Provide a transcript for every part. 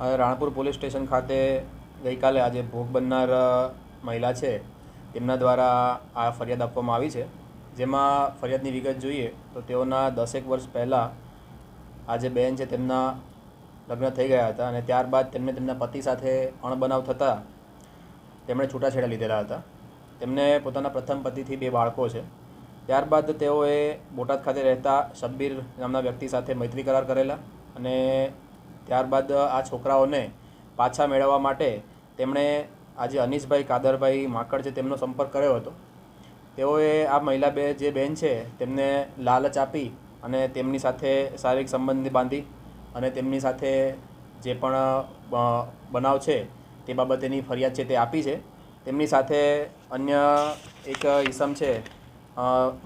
Ranpur police station ખાતે ગઈકાલે આજે ભોગ બનનાર મહિલા છે. તેમના દ્વારા આ ફરિયાદ આપવામાં આવી છે. જેમાં ફરિયાદની વિગત જોઈએ તો તેઓના દસેક વર્ષ પહેલાં આ જે બહેન છે તેમના લગ્ન થઈ ગયા હતા અને ત્યારબાદ તેમને તેમના પતિ સાથે અણબનાવ થતાં તેમણે છૂટાછેડા લીધેલા હતા. તેમને પોતાના પ્રથમ પતિથી બે બાળકો છે. ત્યારબાદ તેઓએ બોટાદ ખાતે રહેતા શબ્બીર નામના વ્યક્તિ સાથે મૈત્રી કરાર કરેલા અને ત્યારબાદ આ છોકરાઓને પાછા મેળવવા માટે તેમણે આજે અનીશભાઈ કાદરભાઈ માકડ છે તેમનો સંપર્ક કર્યો હતો. તેઓએ આ મહિલા બે જે બેન છે તેમને લાલચ આપી અને તેમની સાથે શારીરિક સંબંધ બાંધી અને તેમની સાથે જે પણ બનાવ છે તે બાબતેની ફરિયાદ છે તે આપી છે. તેમની સાથે અન્ય એક ઈસમ છે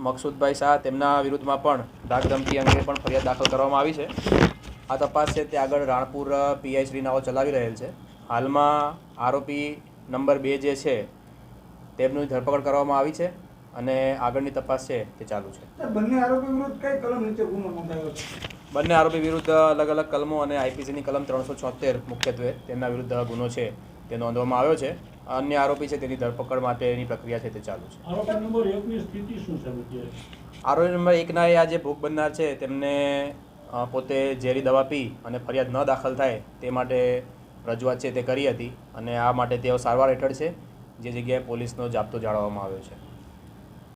મકસૂદભાઈ શાહ તેમના વિરુદ્ધમાં પણ ધાક ધમકી અંગે પણ ફરિયાદ દાખલ કરવામાં આવી છે. આ તપાસ છે તે આગળ રાણપુર પીઆઈ શ્રીનાઓ ચલાવી રહેલ છે. હાલમાં આરોપી નંબર બે જે છે તેમની ધરપકડ કરવામાં આવી છે અને આગળની તપાસ છે તે ચાલુ છે. બંને આરોપી વિરુદ્ધ કઈ કલમ નીચે ગુનો નોંધાયો છે? બંને આરોપી વિરુદ્ધ અલગ અલગ કલમો અને આઈપીસીની કલમ ત્રણસો છોતેર મુખ્યત્વે તેમના વિરુદ્ધ ગુનો છે તે નોંધવામાં આવ્યો છે. અન્ય આરોપી છે તેની ધરપકડ માટેની પ્રક્રિયા છે તે ચાલુ છે. આરોપી નંબર એકની સ્થિતિ શું છે? આરોપી નંબર એકના એ આ જે ભોગ બનનાર છે. તેમને પોતે ઝેરી દવા પી અને ફરિયાદ ન દાખલ થાય તે માટે રજૂઆત છે તે કરી હતી અને આ માટે તેઓ સારવાર હેઠળ છે જે જગ્યાએ પોલીસનો જાપ્તો જાળવવામાં આવ્યો છે.